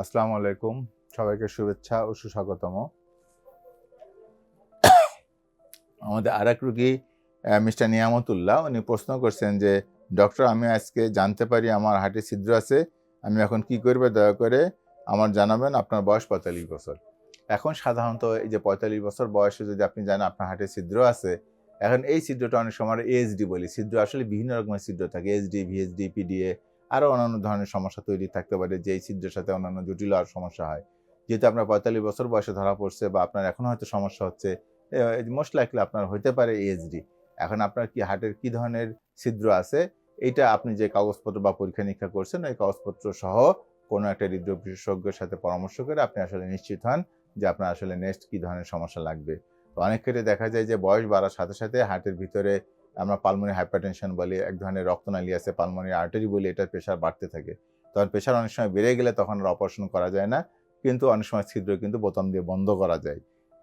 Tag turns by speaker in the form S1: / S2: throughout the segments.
S1: আসসালামু আলাইকুম। সবাইকে শুভেচ্ছা ও সুস্বাগতম। আমাদের আর এক রুগী মিস্টার নিয়ামতুল্লাহ, উনি প্রশ্ন করছেন যে, ডক্টর, আমি আজকে জানতে পারি আমার হাটে ছিদ্র আছে, আমি এখন কি করবে? দয়া করে আমার জানাবেন, আপনার বয়স পঁয়তাল্লিশ বছর। এখন সাধারণত এই যে পঁয়তাল্লিশ বছর বয়সে যদি আপনি জানেন আপনার হাটে ছিদ্র আছে, এখন এই ছিদ্রটা অনেক সময় এএসডি বলি। ছিদ্র আসলে বিভিন্ন রকমের ছিদ্র থাকে এসডি ভিএসডি পিডিএ আরও অন্যান্য ধরনের সমস্যা তৈরি থাকতে পারে যে এই ছিদ্রের সাথে অন্যান্য জটিল আর সমস্যা হয়। যেহেতু আপনার পঁয়তাল্লিশ বছর বয়সে ধরা পড়ছে বা আপনার এখন হয়তো সমস্যা হচ্ছে মোস্ট লাইকলি আপনার হতে পারে এএসডি এখন আপনার কি হার্টের কি ধরনের ছিদ্র আছে, এইটা আপনি যে কাগজপত্র বা পরীক্ষা নিরীক্ষা করছেন, ওই কাগজপত্র সহ কোনো একটা হৃদরোগ বিশেষজ্ঞের সাথে পরামর্শ করে আপনি আসলে নিশ্চিত হন যে আপনার আসলে নেক্সট কি ধরনের সমস্যা লাগবে। তো অনেক ক্ষেত্রে দেখা যায় যে বয়স বাড়ার সাথে সাথে হার্টের ভিতরে আমরা পালমনি হাইপারটেনশন বলি, এক ধরনের রক্তনালী আছে পালমনি আর্টারি বলি, এটার প্রেশার বাড়তে থাকে। তখন প্রেশার অনেক সময় বেড়ে গেলে তখন আর অপারেশন করা যায় না, কিন্তু অনেক সময় ছিদ্র কিন্তু বোতাম দিয়ে বন্ধ করা যায়।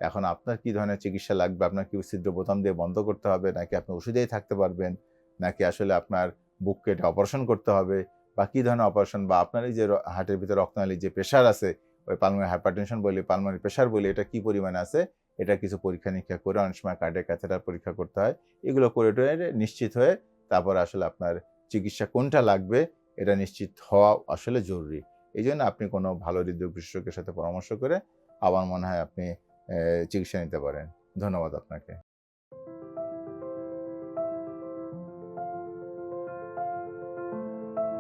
S1: এখন আপনার কি ধরনের চিকিৎসা লাগবে? আপনার কি ছিদ্র বোতাম দিয়ে বন্ধ করতে হবে? নাকি আপনি ওষুধেই থাকতে পারবেন? নাকি আসলে আপনার বুক কেটে অপারেশন করতে হবে? বা কী ধরনের অপারেশন বা আপনার এই যে হার্টের ভিতরে রক্তনালীর যে প্রেশার আছে, ওই পালমনি হাইপারটেনশন বলি পালমনি প্রেশার বলি, এটা কি পরিমাণে আছে? এটা কিছু পরীক্ষা নিরীক্ষা করে অনেক সময় কার্ডের ক্যাথেটার পরীক্ষা করতে হয়। এগুলো করে নিশ্চিত হয়ে তারপর আসলে আপনার চিকিৎসা কোনটা লাগবে এটা নিশ্চিত হওয়া আসলে জরুরি। এই জন্য আপনি কোনো ভালো হৃদরোগ বিশেষজ্ঞের সাথে পরামর্শ করে আমার মনে হয় আপনি চিকিৎসা নিতে পারেন। ধন্যবাদ আপনাকে।